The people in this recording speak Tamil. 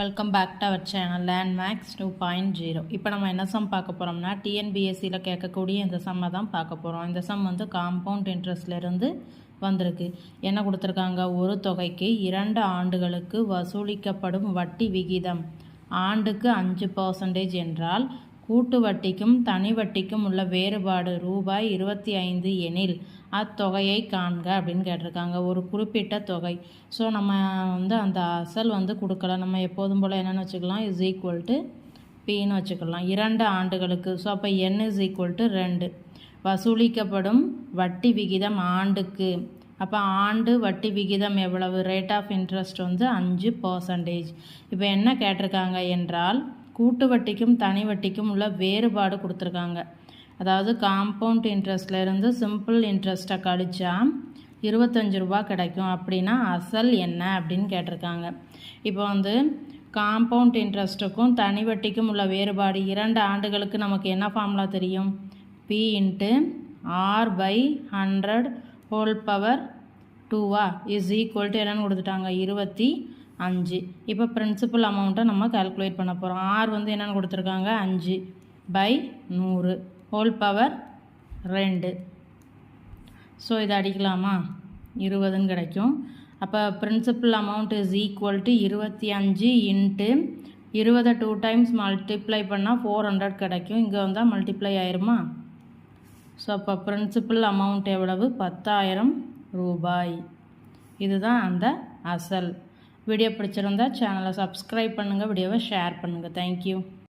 Welcome back to our channel land max two point zero இப்போ நம்ம என்ன சம் பார்க்க போகிறோம்னா டிஎன்பிஎஸ்சியில் கேட்கக்கூடிய இந்த சம்மை தான் பார்க்க போகிறோம் இந்த சம் வந்து காம்பவுண்ட் இன்ட்ரெஸ்ட்லேருந்து வந்திருக்கு. என்ன கொடுத்துருக்காங்க? ஒரு தொகைக்கு இரண்டு ஆண்டுகளுக்கு வசூலிக்கப்படும் வட்டி விகிதம். ஆண்டுக்கு அஞ்சு பர்சன்டேஜ் என்றால் கூட்டு வட்டிக்கும் தனி வட்டிக்கும் உள்ள வேறுபாடு ரூபாய் இருபத்தி ஐந்து எனில் அத்தொகையை காண்க அப்படின்னு கேட்டிருக்காங்க. ஒரு குறிப்பிட்ட தொகை. ஸோ நம்ம வந்து அந்த அசல் வந்து கொடுக்கல. நம்ம எப்போதும் போல் என்னென்னு வச்சுக்கலாம். இஸ் ஈக்குவல் டு பின்னு வச்சுக்கலாம். இரண்டு ஆண்டுகளுக்கு. ஸோ அப்போ என் இஸ் ஈக்குவல் டு ரெண்டு. வசூலிக்கப்படும் வட்டி விகிதம் ஆண்டுக்கு. அப்போ ஆண்டு வட்டி விகிதம் எவ்வளவு? ரேட் ஆஃப் இன்ட்ரெஸ்ட் வந்து அஞ்சு பர்சன்டேஜ் இப்போ என்ன கேட்டிருக்காங்க என்றால் கூட்டு வட்டிக்கும் தனி வட்டிக்கும் உள்ள வேறுபாடு கொடுத்துருக்காங்க. அதாவது காம்பவுண்ட் இன்ட்ரெஸ்ட்லேருந்து சிம்பிள் இன்ட்ரெஸ்ட்டை கழிச்சா இருபத்தஞ்சு ரூபா கிடைக்கும். அப்படின்னா அசல் என்ன அப்படின்னு கேட்டிருக்காங்க. இப்போ வந்து காம்பவுண்ட் இன்ட்ரெஸ்ட்டுக்கும் தனி வட்டிக்கும் உள்ள வேறுபாடு இரண்டு ஆண்டுகளுக்கு நமக்கு என்ன ஃபார்முலா தெரியும்? P into R by hundred whole power டூவா இஸ் ஈக்குவல் டு என்னென்னு கொடுத்துட்டாங்க. இருபத்தி அஞ்சு. இப்போ பிரின்சிபல் அமௌண்ட்டை நம்ம கால்குலேட் பண்ண போகிறோம் ஆர் வந்து என்னென்னு கொடுத்துருக்காங்க? அஞ்சு. பை நூறு. ஹோல் பவர் ரெண்டு. ஸோ இதை அடிக்கலாமா? இருபதுன்னு கிடைக்கும். அப்போ principal amount is equal to இருபத்தி அஞ்சு இன்ட்டு இருபதை டூ டைம்ஸ் மல்டிப்ளை பண்ணால் ஃபோர் ஹண்ட்ரட் கிடைக்கும். இங்கே வந்தால் மல்டிப்ளை ஆயிருமா? ஸோ அப்போ பிரின்சிபல் அமௌண்ட் எவ்வளவு? பத்தாயிரம் ரூபாய். இதுதான் அந்த அசல். வீடியோ பிடிச்சிருந்தா சேனலை சப்ஸ்கிரைப் பண்ணுங்கள் வீடியோவை ஷேர் பண்ணுங்கள் தேங்க்யூ